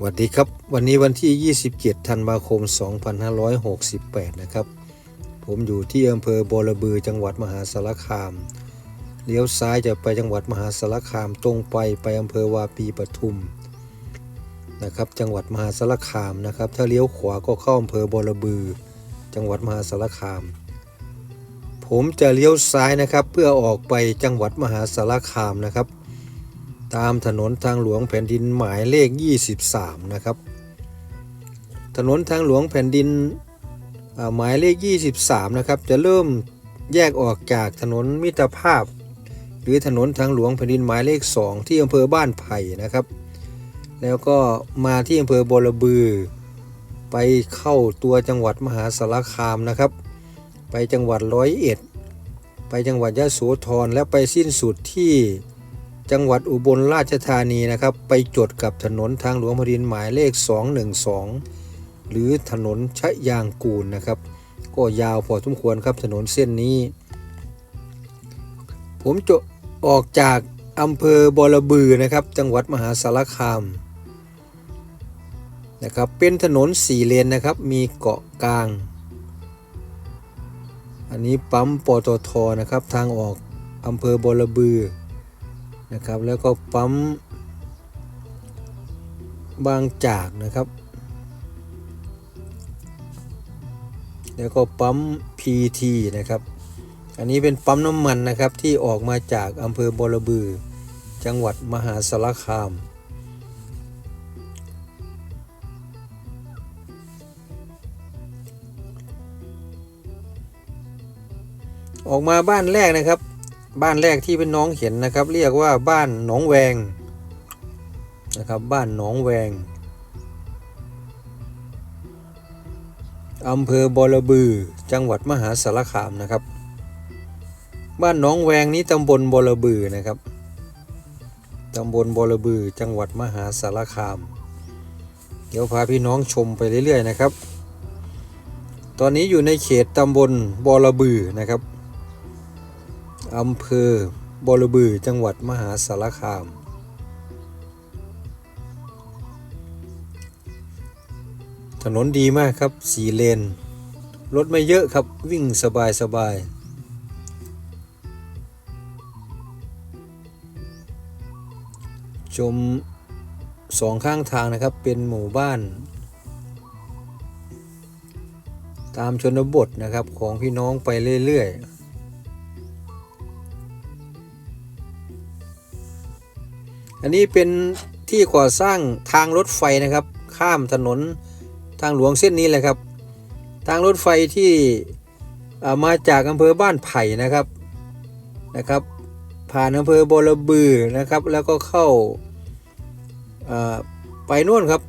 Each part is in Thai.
สวัสดีครับ วันนี้วันที่ 27 ธันวาคม 2568 นะครับ ผมอยู่ที่อำเภอบอระบือจังหวัดมหาสารคาม เลี้ยวซ้ายจะไปจังหวัดมหาสารคามตรงไปไปอำเภอวาปีปทุมนะครับจังหวัดมหาสารคามนะครับ ถ้าเลี้ยวขวาก็เข้าอำเภอบอระบือ จังหวัดมหาสารคาม ผมจะเลี้ยวซ้ายนะครับ เพื่อออกไปจังหวัดมหาสารคามนะครับ ตามถนนทางหลวงแผ่นดินหมายเลข 23 นะครับ ถนนทางหลวงแผ่นดินหมายเลข 23 นะครับ จะเริ่มแยกออกจากถนนมิตรภาพ หรือถนนทางหลวงแผ่นดินหมายเลข 2 ที่อำเภอบ้านไผ่นะครับ แล้วก็มาที่อำเภอบรบือ ไปเข้าตัวจังหวัดมหาสารคามนะครับ ไปจังหวัดร้อยเอ็ดไปจังหวัดยะโสธรและไปสิ้นสุดที่ จังหวัดอุบลราชธานีนะครับ ไปจดกับถนนทางหลวงแผ่นดินหมายเลข 212 หรือถนนชะยางกูลนะครับ ก็ยาวพอสมควรครับถนนเส้นนี้ ผมจะออกจากอำเภอบอระบือนะครับ จังหวัดมหาสารคามนะครับเป็นถนนสี่เลนนะครับ มีเกาะกลาง อันนี้ปั๊มปตทนะครับ ทางออกอำเภอบอระบือ นะครับ แล้วก็ปั๊มบางจากนะครับ แล้วก็ปั๊ม PT นะครับ อันนี้เป็นปั๊มน้ำมันนะครับที่ออกมาจากอำเภอบรบือ จังหวัดมหาสารคามออกมาบ้านแรกนะครับ บ้านแรกที่เป็นน้องเห็นนะครับ เรียกว่าบ้านหนองแวงนะครับบ้านหนองแวงอำเภอบอระบือจังหวัดมหาสารคามนะครับ บ้านหนองแวงนี้ตำบลบอระบือนะครับตำบลบอระบือจังหวัดมหาสารคาม เดี๋ยวพาพี่น้องชมไปเรื่อยๆนะครับ ตอนนี้อยู่ในเขตตำบลบอระบือนะครับ อำเภอบรบือจังหวัดมหาสารคาม ถนนดีมากครับสีเลน รถไม่เยอะครับวิ่งสบายสบายชมสองข้างทางนะครับเป็นหมู่บ้าน ตามชนบทนะครับของพี่น้องไปเรื่อย ๆ อันนี้เป็นที่ก่อสร้างทางรถไฟนะครับ ข้ามถนนทางหลวงเส้นนี้แหละครับ ทางรถไฟที่อ่ามาจากอำเภอบ้านไผ่นะครับนะครับ ผ่านอำเภอบอระบือนะครับ แล้วก็เข้าอ่าไปนู่นครับ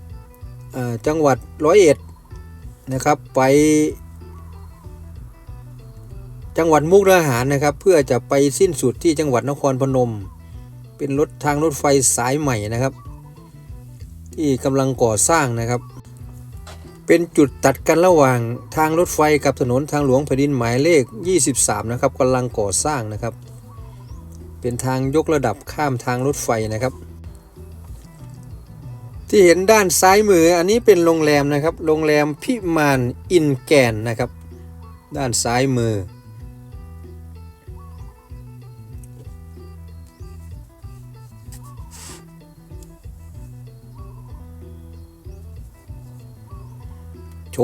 อ่าจังหวัดร้อยเอ็ดนะครับไป จังหวัดมุกดาหารนะครับ เพื่อจะไปสิ้นสุดที่จังหวัดนครพนม เป็นรถทางรถไฟสายใหม่นะครับ ที่กำลังก่อสร้างนะครับ เป็นจุดตัดกันระหว่างทางรถไฟกับถนนทางหลวงแผ่นดินหมายเลข 23 นะครับกำลังก่อสร้างนะครับ เป็นทางยกระดับข้ามทางรถไฟนะครับ ที่เห็นด้านซ้ายมืออันนี้เป็นโรงแรมนะครับ โรงแรมพิมานอินแกนนะครับ ด้านซ้ายมือ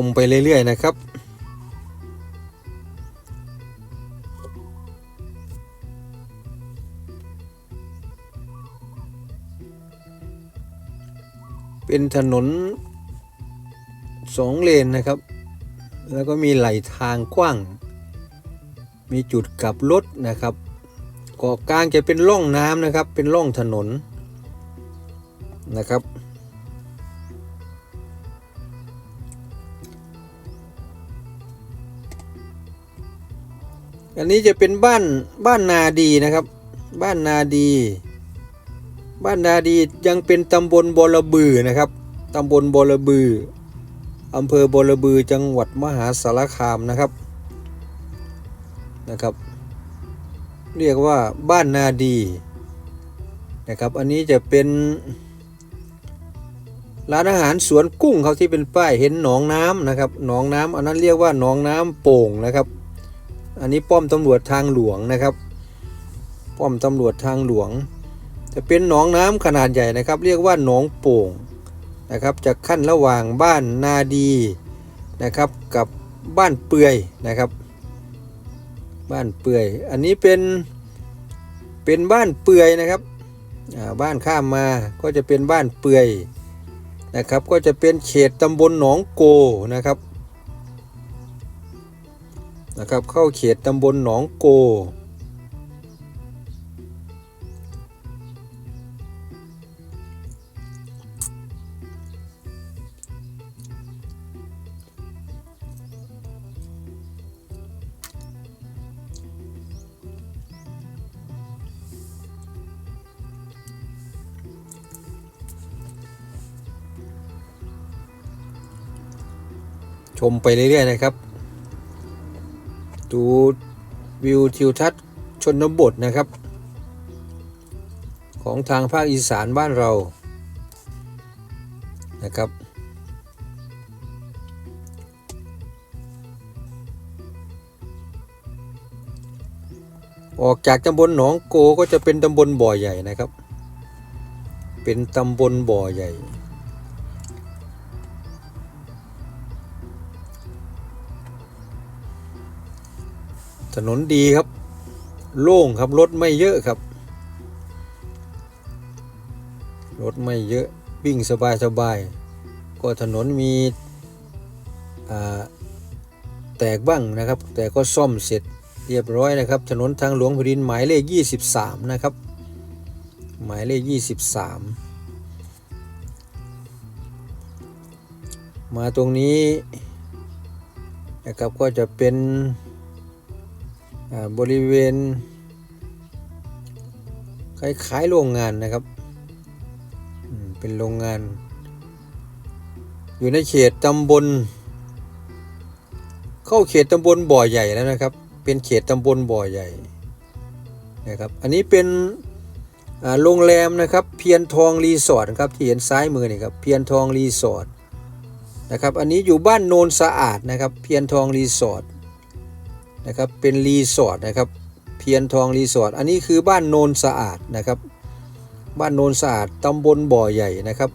มไปเรื่อย ๆ นะครับ เป็นถนนสองเลนนะครับ แล้วก็มีไหลทางกว้าง มีจุดกลับรถนะครับเกาะกลางจะเป็นร่องน้ำนะครับ เป็นร่องถนนนะครับ อันนี้จะเป็นบ้านบ้านนาดีนะครับ บ้านนาดี บ้านนาดียังเป็นตำบลบอระบือนะครับตำบลบอระบืออำเภอบอระบือจังหวัดมหาสารคามนะครับนะครับ เรียกว่าบ้านนาดีนะครับ อันนี้จะเป็น ร้านอาหารสวนกุ้งเขาที่เป็นป้ายเห็นหนองน้ำนะครับ หนองน้ำอันนั้นเรียกว่าหนองน้ำโป่งนะครับ อันนี้ป้อมตำรวจทางหลวงนะครับ ป้อมตำรวจทางหลวง จะเป็นหนองน้ำขนาดใหญ่นะครับ เรียกว่าหนองโป่งนะครับจะขั้นระหว่างบ้านนาดีนะครับกับบ้านเปื่อยนะครับ บ้านเปื่อย อันนี้เป็นเป็นบ้านเปื่อยนะครับอ่าบ้านข้ามมาก็จะเป็นบ้านเปื่อยนะครับ ก็จะเป็นเขตตำบลหนองโกนะครับ นะครับ เข้าเขตตำบลหนองโก ชมไปเรื่อยๆนะครับ ดูวิวทิวทัศน์ชนบทนะครับ ของทางภาคอีสานบ้านเรานะครับ ออกจากตำบลหนองโกก็จะเป็นตำบลบ่อใหญ่นะครับ เป็นตำบลบ่อใหญ่ ถนนดีครับ โล่งครับ รถไม่เยอะครับ รถไม่เยอะวิ่งสบายสบายก็ถนนมีแตกบ้างนะครับ แต่ก็ซ่อมเสร็จเรียบร้อยนะครับ ถนนทางหลวงแผ่นดินหมายเลข 23 นะครับ หมายเลข 23 มาตรงนี้นะครับก็จะเป็น บริเวณคล้ายๆโรงงานนะครับ เป็นโรงงาน อยู่ในเขตตำบล เข้าเขตตำบลบ่อใหญ่แล้วนะครับ เป็นเขตตำบลบ่อใหญ่นะครับ อันนี้เป็นโรงแรมนะครับ เพียรทองรีสอร์ทครับที่เห็นซ้ายมือนี่ครับเพียรทองรีสอร์ทนะครับ อันนี้อยู่บ้านโนนสะอาดนะครับ เพียรทองรีสอร์ท นะครับเป็นรีสอร์ทนะครับเพียรทองรีสอร์ทอันนี้คือบ้านโนนสะอาดนะครับ บ้านโนนสะอาดตำบลบ่อใหญ่นะครับ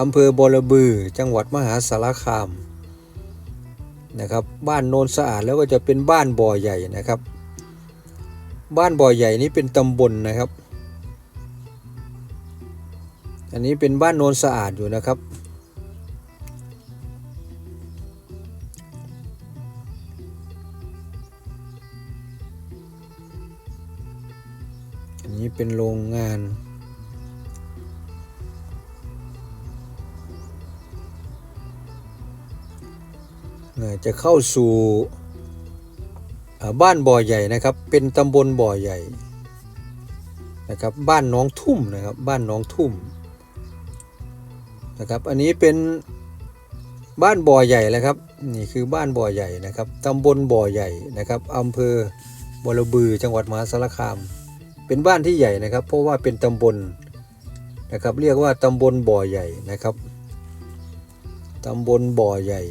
อำเภอบอระบือจังหวัดมหาสารคามนะครับบ้านโนนสะอาดแล้วก็จะเป็นบ้านบ่อใหญ่นะครับ บ้านบ่อใหญ่นี้เป็นตำบลนะครับ อันนี้เป็นบ้านโนนสะอาดอยู่นะครับ อันนี้เป็นโรงงาน จะเข้าสู่บ้านบ่อใหญ่นะครับ เป็นตำบลบ่อใหญ่นะครับบ้านหน้องทุ่มนะครับบ้านหน้องทุ่มนะครับอันนี้เป็นบ้านบ่อใหญ่แล้วครับนี่คือบ้านบ่อใหญ่นะครับตำบลบ่อใหญ่นะครับอำเภอบรบือจังหวัดมหาสารคาม เป็นบ้านที่ใหญ่นะครับ เพราะว่าเป็นตำบลนะครับ เรียกว่าตำบลบ่อใหญ่นะครับตำบลบ่อใหญ่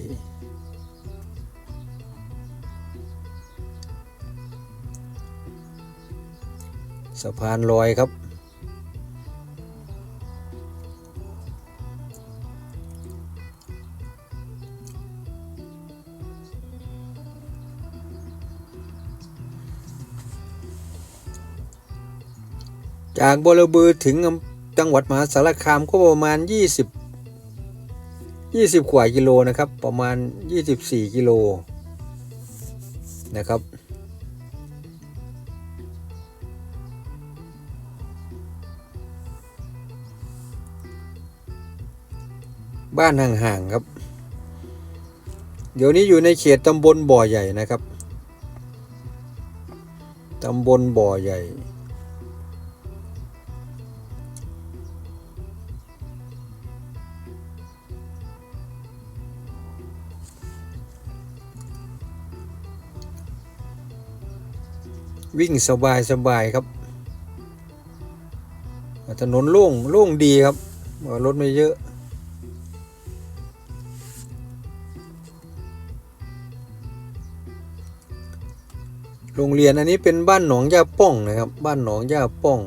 สะพานลอยครับ จากบรบือถึงจังหวัดมหาสารคามก็ประมาณ 20 20 กว่ากิโลนะครับ ประมาณ 24 กิโลนะครับ บ้านห่างๆครับ เดี๋ยวนี้อยู่ในเขตตำบลบ่อใหญ่นะครับ ตำบลบ่อใหญ่ วิ่งสบายสบายครับ ถนนโล่งโล่งดีครับรถไม่เยอะโรงเรียนอันนี้เป็นบ้านหนองย่าป้องนะครับ บ้านหนองย่าป้อง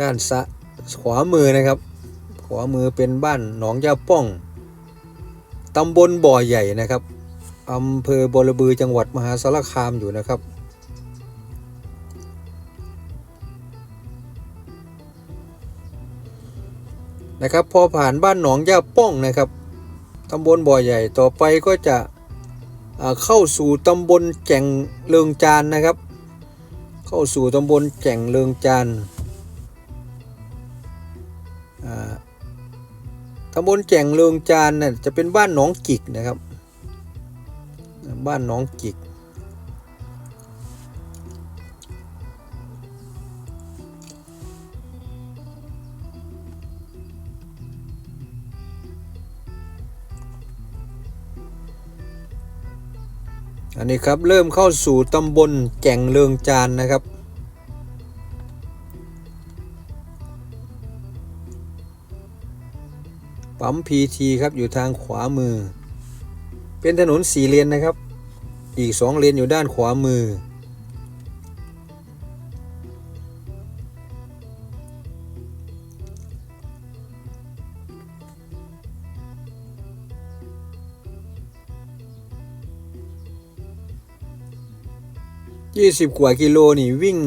ด้านซะขวามือนะครับ ขวามือเป็นบ้านหนองย่าป้องตำบลบ่อใหญ่นะครับ อำเภอบรบือจังหวัดมหาสารคามอยู่นะครับ นะครับ พอผ่านบ้านหนองย่าป้องนะครับตำบลบ่อใหญ่ต่อไปก็จะเข้าสู่ตำบลแก่งเลิงจานนะครับ เข้าสู่ตำบลแก่งเลิงจานตำบลแก่งเลิงจานน่ะจะเป็นบ้านหนองกิกนะครับ บ้านหนองกิก อันนี้ครับเริ่มเข้าสู่ตำบลแก่งเลิงจานนะครับปั๊มพีทีครับอยู่ทางขวามือ เป็นถนนสี่เลนนะครับ อีกสองเลนอยู่ด้านขวามือยี่สิบกว่ากิโลนี่วิ่ง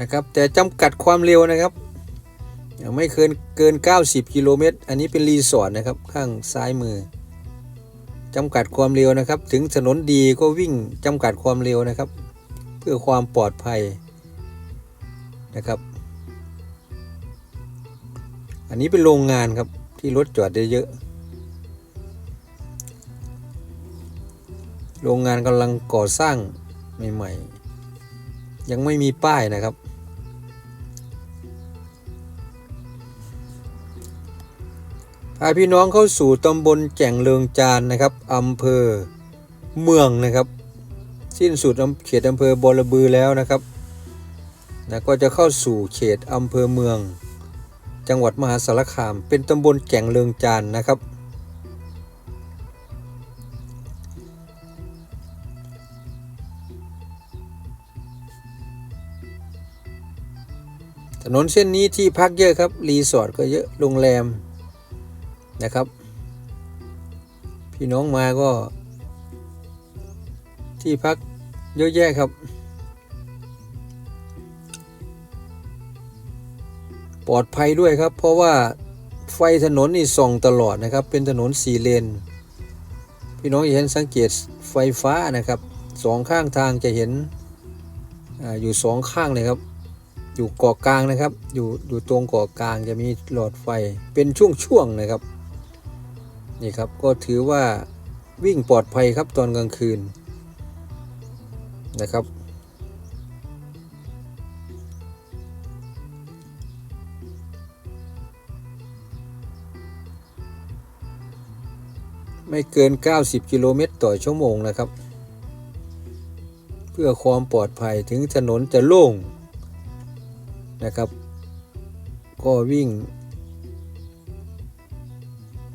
นะครับแต่จำกัดความเร็วนะครับยังไม่เกินเกิน 90 กิโลเมตร อันนี้เป็นรีสอร์ทนะครับ ข้างซ้ายมือ จำกัดความเร็วนะครับ ถึงถนนดีก็วิ่งจำกัดความเร็วนะครับ เพื่อความปลอดภัยนะครับ อันนี้เป็นโรงงานครับที่รถจอดเยอะโรงงานกำลังก่อสร้างใหม่ๆ ยังไม่มีป้ายนะครับ พาพี่น้องเข้าสู่ตำบลแก่งเลิงจานนะครับอำเภอเมืองนะครับ สิ้นสุดเขตอำเภอบอระบือแล้วนะครับนะก็จะเข้าสู่เขตอำเภอเมือง จังหวัดมหาสารคาม เป็นตำบลแก่งเลิงจานนะครับ ถนนเส้นนี้ที่พักเยอะครับ รีสอร์ทก็เยอะโรงแรม นะครับ พี่น้องมาก็ ที่พักเยอะแยะครับ ปลอดภัยด้วยครับ เพราะว่าไฟถนนนี่ส่องตลอดนะครับ เป็นถนนสี่เลน พี่น้องจะเห็นสังเกตไฟฟ้านะครับสองข้างทางจะเห็นออยู่สองข้างเลยครับอยู่เกาะกลางนะครับ อยู่อยู่ตรงเกาะกลางจะมีหลอดไฟเป็นช่วงๆนะครับ นี่ครับก็ถือว่าวิ่งปลอดภัยครับตอนกลางคืนนะครับ ไม่เกิน 90 กิโลเมตรต่อชั่วโมงนะครับ เพื่อความปลอดภัยถึงถนนจะโล่งนะครับ ก็วิ่ง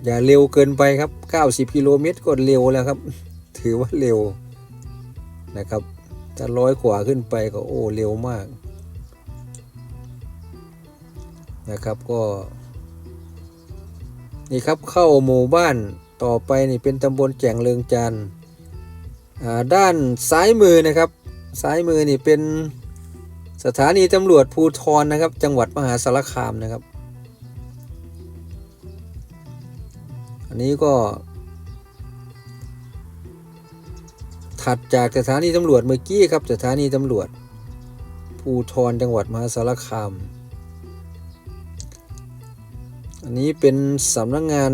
อย่าเร็วเกินไปครับ 90 กิโลเมตรก็เร็วแล้วครับ ถือว่าเร็วนะครับถ้าร้อยกว่าขึ้นไปก็โอ้เร็วมากนะครับก็ นี่ครับเข้าหมู่บ้านต่อไปนี่เป็นตำบลแจ่งเลิงจันด้านซ้ายมือนะครับ ซ้ายมือนี่เป็นสถานีตำรวจภูทรนะครับ จังหวัดมหาสารคามนะครับ อันนี้ก็ ถัดจากสถานีตำรวจเมื่อกี้ครับ สถานีตำรวจ ภูทรจังหวัดมหาสารคาม อันนี้เป็นสำนักงงาน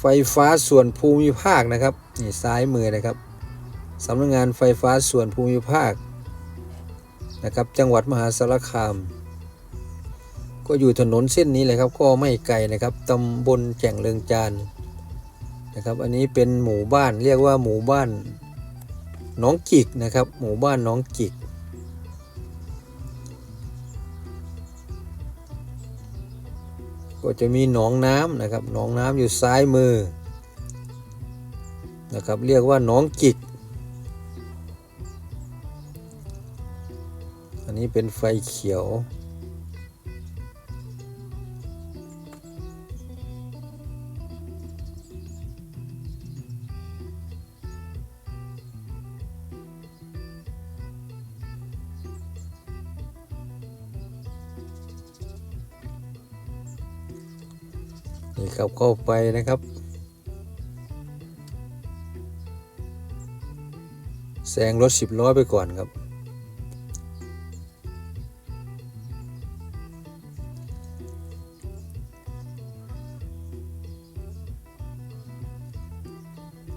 ไฟฟ้าส่วนภูมิภาคนะครับนี่ซ้ายมือนะครับสำนักงงานไฟฟ้าส่วนภูมิภาคนะครับ จังหวัดมหาสารคาม ก็อยู่ถนนเส้นนี้เลยครับ ก็ไม่ไกลนะครับตำบลแก่งเลิงจานนะครับ อันนี้เป็นหมู่บ้านเรียกว่าหมู่บ้านหน้องกิกนะครับ หมู่บ้านหน้องกิก ก็จะมีหนองน้ำนะครับหนองน้ำอยู่ซ้ายมือนะครับเรียกว่าหนองกิก อันนี้เป็นไฟเขียว นี่ครับเข้าไปนะครับ แซงรถสิบล้อไปก่อนครับ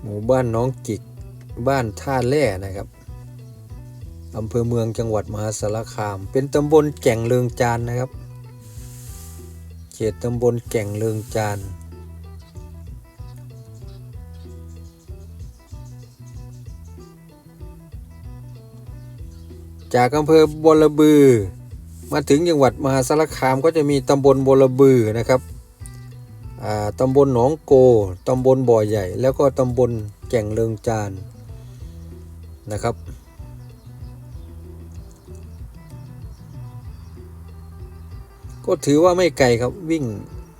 หมู่บ้านน้องกิก บ้านท่าแร่นะครับอำเภอเมืองจังหวัดมหาสารคาม เป็นตำบลแก่งเลืองจานนะครับ เขตตำบลแก่งเลืองจานจากอำเภอบลบือ มาถึงจังหวัดมหาสารคามก็จะมีตำบลบลบือนะครับตำบลหนองโก ตำบลบ่อใหญ่ แล้วก็ตำบลแก่งเลิงจานนะครับ ก็ถือว่าไม่ไกลครับวิ่ง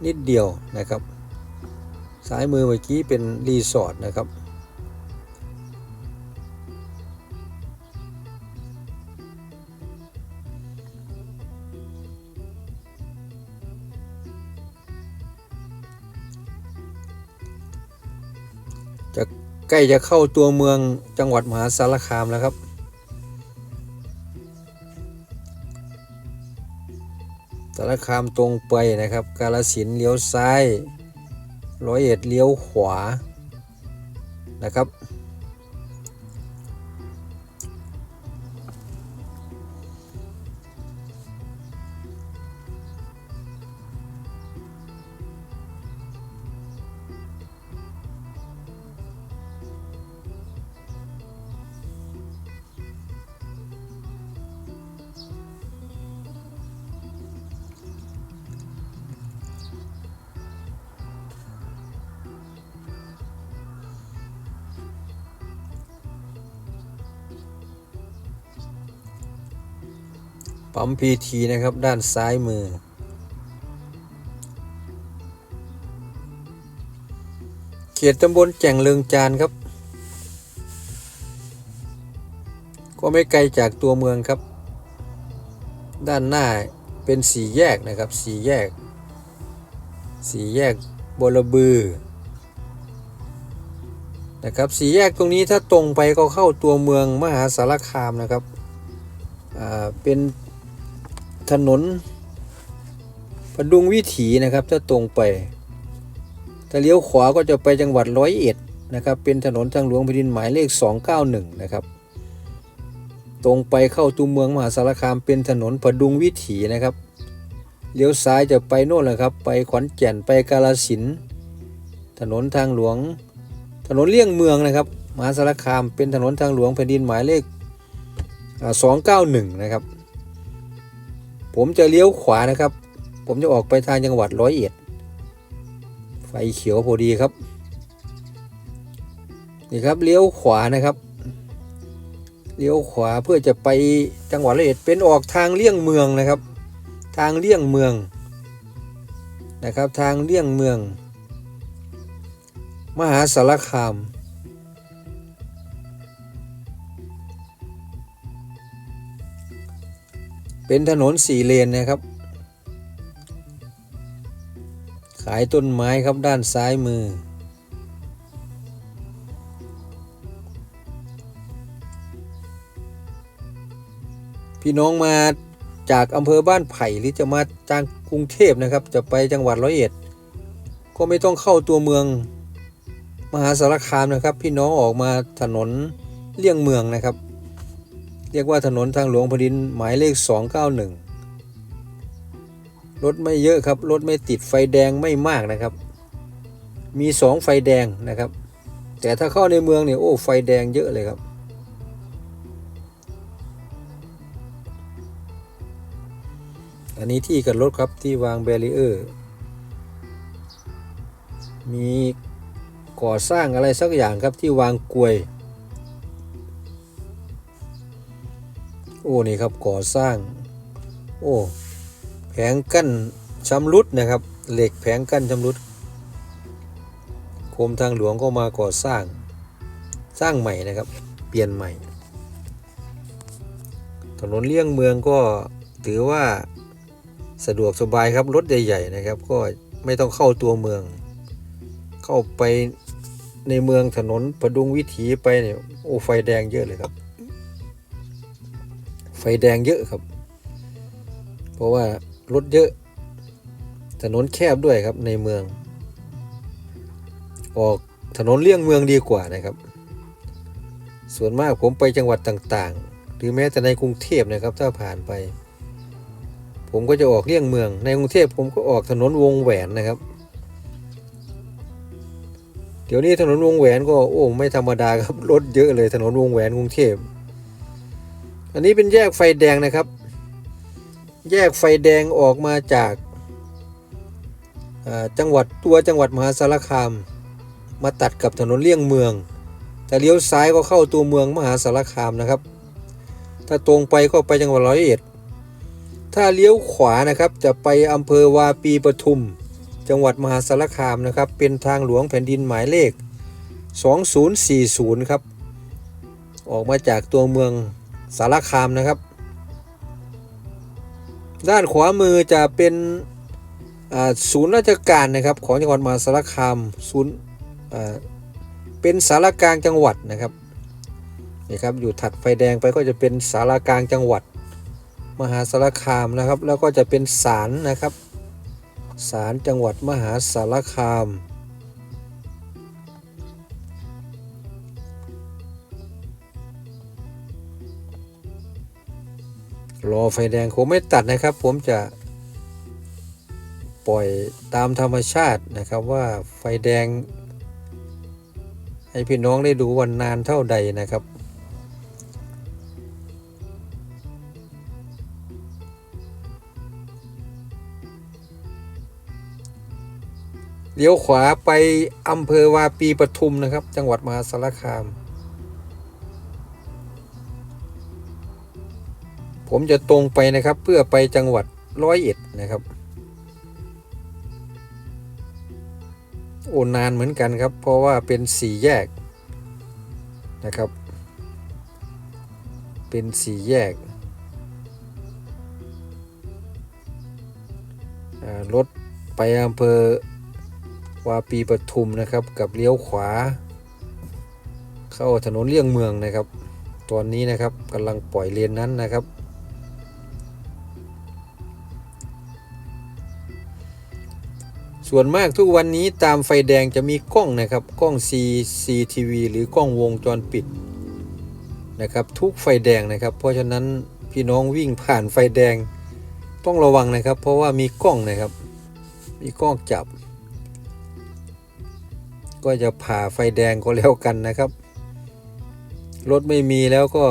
นิดเดียวนะครับซ้ายมือเมื่อกี้เป็นรีสอร์ทนะครับจะใกล้จะเข้าตัวเมืองจังหวัดมหาสารคามแล้วครับ สารคามตรงไปนะครับ กาลสินเลี้ยวซ้ายร้อยเอ็ดเลี้ยวขวานะครับ ปั๊มพีทีนะครับ ด้านซ้ายมือ เขตตำบลแจ่งเลืองจานครับ ก็ไม่ไกลจากตัวเมืองครับ ด้านหน้าเป็นสี่แยกนะครับสี่แยก สี่แยกบลบือนะครับสี่แยกตรงนี้ถ้าตรงไปก็เข้าตัวเมืองมหาสารคามนะครับ เป็น ถนนพดุงวิถีนะครับ ถ้าตรงไป ถ้าเลี้ยวขวาก็จะไปจังหวัดร้อยเอ็ดนะครับ เป็นถนนทางหลวงแผ่นดินหมายเลข 291 นะครับ ตรงไปเข้าตัวเมืองมหาสารคามเป็นถนนพดุงวิถีนะครับ เลี้ยวซ้ายจะไปโน่นแหละครับ ไปขอนแก่นไปกาลสิน ถนนทางหลวง ถนนเลี่ยงเมืองนะครับ มหาสารคามเป็นถนนทางหลวงแผ่นดินหมายเลข 291 นะครับ ผมจะเลี้ยวขวานะครับ ผมจะออกไปทางจังหวัดร้อยเอ็ด ไฟเขียวพอดีครับ นี่ครับเลี้ยวขวานะครับ เลี้ยวขวาเพื่อจะไปจังหวัดร้อยเอ็ดเป็นออกทางเลี่ยงเมืองนะครับ ทางเลี่ยงเมืองนะครับ ทางเลี่ยงเมือง มหาสารคาม เป็นถนนสี่เลนนะครับ ขายต้นไม้ครับด้านซ้ายมือ พี่น้องมาจากอำเภอบ้านไผ่หรือจะมาจากกรุงเทพนะครับ จะไปจังหวัดร้อยเอ็ด ก็ไม่ต้องเข้าตัวเมืองมหาสารคามนะครับ พี่น้องออกมาถนนเลี่ยงเมืองนะครับ เรียกว่าถนนทางหลวงแผ่นดินหมายเลข 291 รถไม่เยอะครับ รถไม่ติดไฟแดงไม่มากนะครับ มี 2 ไฟแดงนะครับ แต่ถ้าเข้าในเมืองเนี่ยโอ้ไฟแดงเยอะเลยครับ อันนี้ที่กันรถครับที่วางแบรีเออร์ มีก่อสร้างอะไรสักอย่างครับที่วางกลวย โอ้นี่ครับก่อสร้าง โอ้แผงกั้นชำรุดนะครับ เหล็กแผงกั้นชำรุดกรมทางหลวงก็มาก่อสร้างสร้างใหม่นะครับ เปลี่ยนใหม่ ถนนเลี่ยงเมืองก็ถือว่าสะดวกสบายครับรถใหญ่ๆนะครับ ก็ไม่ต้องเข้าตัวเมือง เข้าไปในเมืองถนนประดุงวิถีไปเนี่ยโอ้ไฟแดงเยอะเลยครับ ไฟแดงเยอะครับ เพราะว่ารถเยอะ ถนนแคบด้วยครับในเมือง ออกถนนเลี่ยงเมืองดีกว่านะครับ ส่วนมากผมไปจังหวัดต่างๆ หรือแม้แต่ในกรุงเทพนะครับ ถ้าผ่านไป ผมก็จะออกเลี่ยงเมือง ในกรุงเทพผมก็ออกถนนวงแหวนนะครับ เดี๋ยวนี้ถนนวงแหวนก็โอ้ไม่ธรรมดาครับรถเยอะเลยถนนวงแหวนกรุงเทพ อันนี้เป็นแยกไฟแดงนะครับ แยกไฟแดงออกมาจากจังหวัดตัวจังหวัดมหาสารคาม มาตัดกับถนนเลี่ยงเมือง แต่เลี้ยวซ้ายก็เข้าตัวเมืองมหาสารคามนะครับ ถ้าตรงไปก็ไปจังหวัดร้อยเอ็ด ถ้าเลี้ยวขวานะครับจะไปอำเภอวาปีปทุม จังหวัดมหาสารคามนะครับ เป็นทางหลวงแผ่นดินหมายเลข 2040 ครับ ออกมาจากตัวเมือง สารคามนะครับ ด้านขวามือจะเป็นศูนย์ราชการนะครับของจังหวัดมหาสารคามศูนย์เป็นสารกลางจังหวัดนะครับนี่ครับอยู่ถัดไฟแดงไปก็จะเป็นสารกลางจังหวัด มหาสารคามนะครับ แล้วก็จะเป็นศาลนะครับศาลจังหวัดมหาสารคาม รอไฟแดงคงไม่ตัดนะครับ ผมจะปล่อยตามธรรมชาตินะครับว่าไฟแดง ให้พี่น้องได้ดูวันนานเท่าใดนะครับ เลี้ยวขวาไปอำเภอวาปีปทุมนะครับ จังหวัดมหาสารคาม ผมจะตรงไปนะครับเพื่อไปจังหวัดร้อยเอ็ดนะครับ โอ้นานเหมือนกันครับ เพราะว่าเป็นสี่แยกนะครับ เป็นสี่แยกรถไปอำเภอวาปีปทุมนะครับ กับเลี้ยวขวา เข้าถนนเลี่ยงเมืองนะครับ ตอนนี้นะครับกำลังปล่อยเลนนั้นนะครับ ส่วนมากทุกวันนี้ตามไฟแดงจะมีกล้องนะครับ กล้อง CCTV หรือกล้องวงจรปิดนะครับ ทุกไฟแดงนะครับ เพราะฉะนั้นพี่น้องวิ่งผ่านไฟแดงต้องระวังนะครับ เพราะว่ามีกล้องนะครับ มีกล้องจับ ก็จะผ่าไฟแดงก็แล้วกันนะครับ รถไม่มีแล้วก็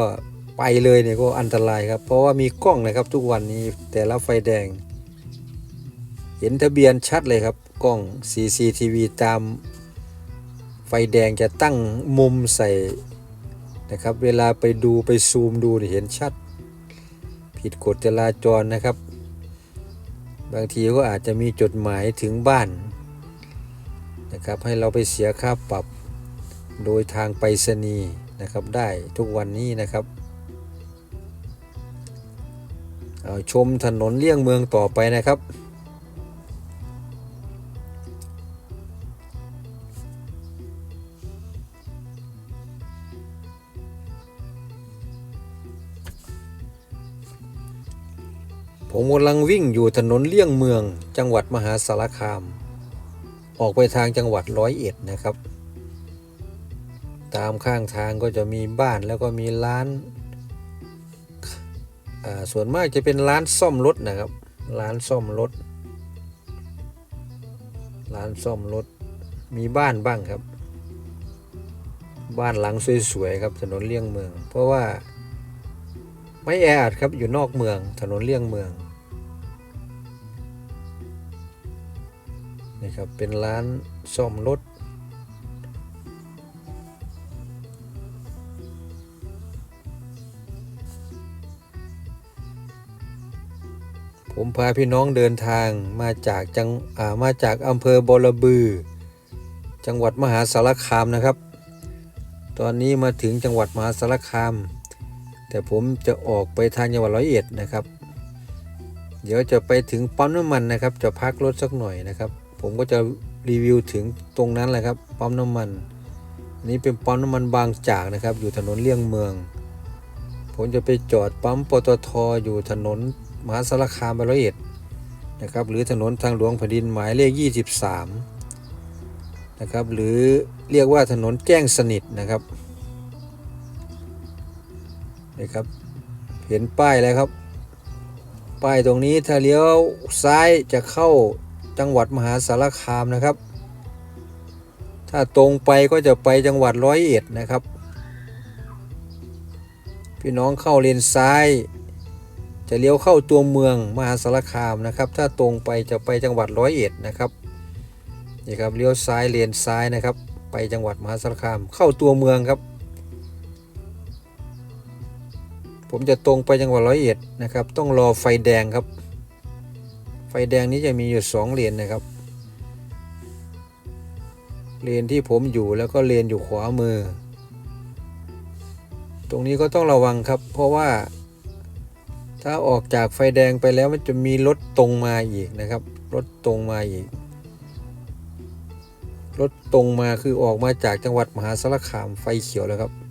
ไปเลยเนี่ยก็อันตรายครับ เพราะว่ามีกล้องนะครับทุกวันนี้แต่ละไฟแดง เห็นทะเบียนชัดเลยครับ กล้อง CCTV ตามไฟแดงจะตั้งมุมใส่นะครับ เวลาไปดูไปซูมดูเห็นชัด ผิดกฎจราจรนะครับ บางทีก็อาจจะมีจดหมายถึงบ้านนะครับให้เราไปเสียค่าปรับโดยทางไปรษณีย์นะครับได้ทุกวันนี้นะครับชมถนนเลี่ยงเมืองต่อไปนะครับ ผมกำลังวิ่งอยู่ถนนเลี่ยงเมือง จังหวัดมหาสารคาม ออกไปทางจังหวัดร้อยเอ็ดนะครับ ตามข้างทางก็จะมีบ้านแล้วก็มีร้านาส่วนมากจะเป็นร้านซ่อมรถนะครับ ร้านซ่อมรถ ร้านซ่อมรถ มีบ้านบ้างครับ บ้านหลังสวยๆครับถนนเลี่ยงเมือง เพราะว่าไม่แออัดครับอยู่นอกเมืองถนนเลี่ยงเมือง นี่ครับเป็นร้านซ่อมรถผมพาพี่น้องเดินทางมาจากจังมาจากอำเภอบรบือ จังหวัดมหาสารคามนะครับ ตอนนี้มาถึงจังหวัดมหาสารคาม แต่ผมจะออกไปทางจังหวัดร้อยเอ็ดนะครับ เดี๋ยวจะไปถึงปั๊มน้ำมันนะครับ จะพักรถสักหน่อยนะครับ ผมก็จะรีวิวถึงตรงนั้นแหละครับปั๊มน้ำมันอันนี้เป็นปั๊มน้ำมันบางจากนะครับ อยู่ถนนเลี่ยงเมือง ผมจะไปจอดปั๊มปตทอยู่ถนนมหาสารคามไปร้อยเอ็ดนะครับ หรือถนนทางหลวงแผ่นดินหมายเลข 23 นะครับ หรือเรียกว่าถนนแจ้งสนิทนะครับนี่ครับ เห็นป้ายแล้วครับ ป้ายตรงนี้ถ้าเลี้ยวซ้ายจะเข้า จังหวัดมหาสารคามนะครับ ถ้าตรงไปก็จะไปจังหวัดร้อยเอ็ดนะครับ พี่น้องเข้าเลนซ้าย จะเลี้ยวเข้าตัวเมืองมหาสารคามนะครับ ถ้าตรงไปจะไปจังหวัดร้อยเอ็ดนะครับนี่ครับเลี้ยวซ้ายเลนซ้ายนะครับ ไปจังหวัดมหาสารคาม เข้าตัวเมืองครับ ผมจะตรงไปจังหวัดร้อยเอ็ดนะครับ ต้องรอไฟแดงครับ แดงนี้จะมีอยู่สองเลนนะครับ เลนที่ผมอยู่แล้วก็เลนอยู่ขวามือ ตรงนี้ก็ต้องระวังครับ เพราะว่า ถ้าออกจากไฟแดงไปแล้วมันจะมีรถตรงมาอีกนะครับ รถตรงมาอีก รถตรงมาคือออกมาจากจังหวัดมหาสารคามไฟเขียวแล้วครับ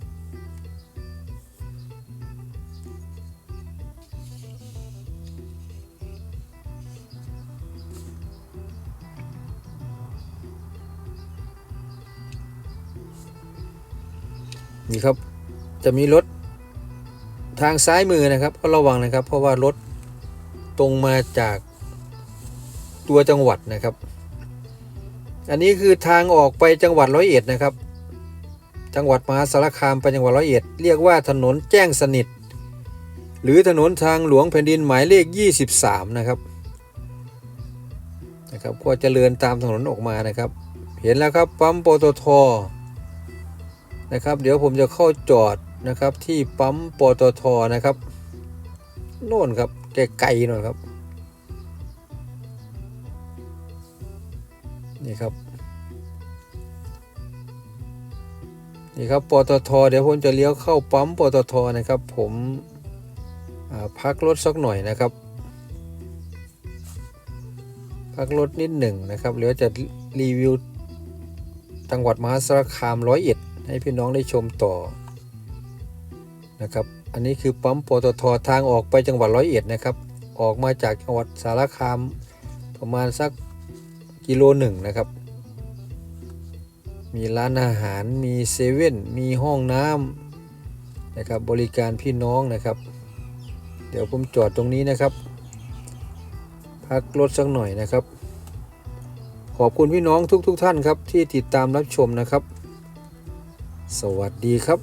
นี่ครับ จะมีรถทางซ้ายมือนะครับ ก็ระวังนะครับ เพราะว่ารถตรงมาจากตัวจังหวัดนะครับ อันนี้คือทางออกไปจังหวัดร้อยเอ็ดนะครับ จังหวัดมหาสารคามไปจังหวัดร้อยเอ็ดเรียกว่าถนนแจ้งสนิท หรือถนนทางหลวงแผ่นดินหมายเลข 23 นะครับนะครับก็จะเลือนตามถนนออกมานะครับ เห็นแล้วครับปั๊มปตท นะครับ เดี๋ยวผมจะเข้าจอดนะครับ ที่ปั๊มปตทนะครับโน่นครับไกลๆหน่อยครับนี่ครับนี่ครับปตทเดี๋ยวผมจะเลี้ยวเข้าปั๊มปตทนะครับ ผมพักรถสักหน่อยนะครับ พักรถนิดหนึ่งนะครับเดี๋ยวจะรีวิวจังหวัดมหาสารคามร้อยเอ็ด ให้พี่น้องได้ชมต่อนะครับ อันนี้คือปั๊มปตททางออกไปจังหวัดร้อยเอ็ดนะครับ ออกมาจากจังหวัดสารคามประมาณสักกิโลหนึ่งนะครับ มีร้านอาหาร มีเซเว่น มีห้องน้ำนะครับ บริการพี่น้องนะครับ เดี๋ยวผมจอดตรงนี้นะครับ พักรถสักหน่อยนะครับ ขอบคุณพี่น้องทุกๆทท่านครับที่ติดตามรับชมนะครับ สวัสดีครับ